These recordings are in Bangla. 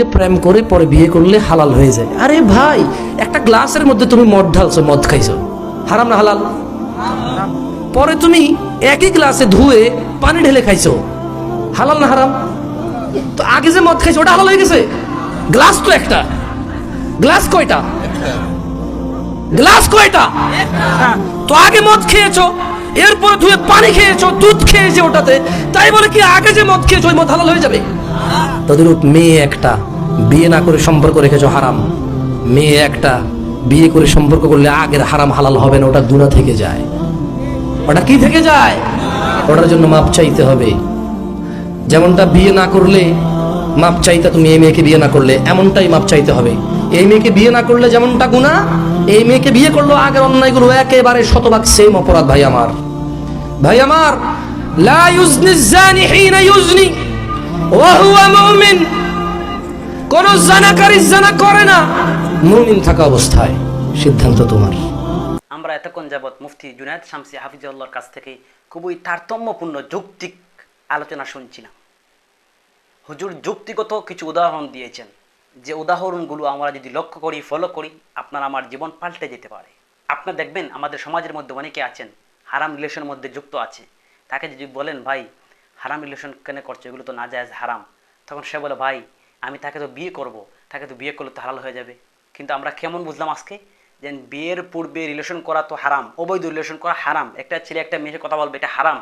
যে প্রেম করে পরে বিয়ে করলে হালাল হয়ে যায়। আরে ভাই, একটা গ্লাসের মধ্যে তুমি মদ ঢালছো, মদ খাইছো। হারাম না হালাল? পরে তুমি একই গ্লাসে ধুয়ে পানি ঢেলে খাইছো। হালাল না হারাম? তো আগে যে মদ খাইছো, ওটা হালাল হয়ে গেছে? গ্লাস তো একটা। গ্লাস কয়টা? গ্লাস কয়টা? তো আগে মদ খেয়েছো, এরপরে ধুয়ে পানি খেয়েছো, দুধ খেয়েছে ওটাতে। তাই বলে কি আগে যে মদ খেয়েছো, ওই মদ হালাল হয়ে যাবে? তদরূপ মেয়ে একটা বিয়ে না করে সম্পর্ক রেখেছো হারাম। মেয়ে একটা বিয়ে করে সম্পর্ক করলে আগের হারাম হালাল হবে না, ওটা দূরা থেকে যায়। ওটা কি থেকে যায়? ওটার জন্য মাপ চাইতে হবে। যেমনটা বিয়ে না করলে মাপ চাইতে তুমি এই মেয়েকে বিয়ে না করলে, এমনটাই মাপ চাইতে হবে। এই মেয়েকে বিয়ে না করলে যেমনটা গুণা এই মেয়েকে বিয়ে করল আগের অন্যায়গুলো একেবারে শতভাগ সেম অপরাধ, ভাই আমার। ভাই আমার, লা ইউজনি জানি হিনা ইউজনি। কোন জানাকারী জানা করে না। মুমিন থাকা অবস্থায় সিদ্ধান্ত তোমার। আমরা এতক্ষণ যাবৎ মুফতি জুনায়দ শামসি হাফিজুল্লাহর কাছ থেকে খুবই তারতম্যপূর্ণ যৌক্তিক আলোচনা শুনছিলাম। হুজুর যুক্তিগত কিছু উদাহরণ দিয়েছেন। যে উদাহরণগুলো আমরা যদি লক্ষ্য করি ফলো করি, আপনার আমার জীবন পাল্টে যেতে পারে। আপনার দেখবেন আমাদের সমাজের মধ্যে অনেকে আছেন, হারাম রিলেশনের মধ্যে যুক্ত আছে। তাকে যদি বলেন, ভাই হারাম রিলেশন কেন করছে, এগুলো তো না যায় হারাম। তখন সে বলে, ভাই, আমি তাকে তো বিয়ে করব, তাকে তো বিয়ে করলে তো হালাল হয়ে যাবে। কিন্তু আমরা কেমন বুঝলাম আজকে? যে বিয়ের পূর্বে রিলেশন করা তো হারাম, অবৈধ রিলেশন করা হারাম। একটা ছেলে, একটা মেয়ের কথা বলবে, এটা হারাম।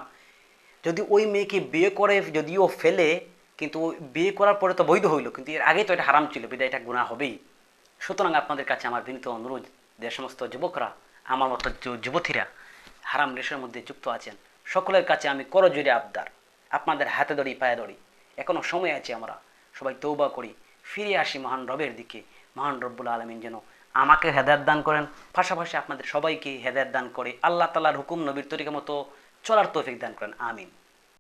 যদি ওই মেয়েকে বিয়ে করে যদিও ফেলে, কিন্তু বিয়ে করার পরে তো বৈধ হইল, কিন্তু এর আগে তো এটা হারাম ছিল, বিদায় এটা গুণা হবেই। সুতরাং আপনাদের কাছে আমার বিনীত অনুরোধ, যে সমস্ত যুবকরা, আমার মতো যুবতীরা হারাম রেশের মধ্যে যুক্ত আছেন, সকলের কাছে আমি করজোরে আবদার। আপনাদের হাতে দড়ি পায়ে দড়ি এখনও সময় আছে আমরা সবাই তৌবা করি। ফিরে আসি মহান রবের দিকে। মহান রব্বুল আলমিন যেন আমাকে হেদায়ত দান করেন। পাশাপাশি আপনাদের সবাইকে হেদায়ত দান করে আল্লাহ তালার হুকুম নবীর তরিকা মতো চলার তৌফিক দান করেন। আমিন।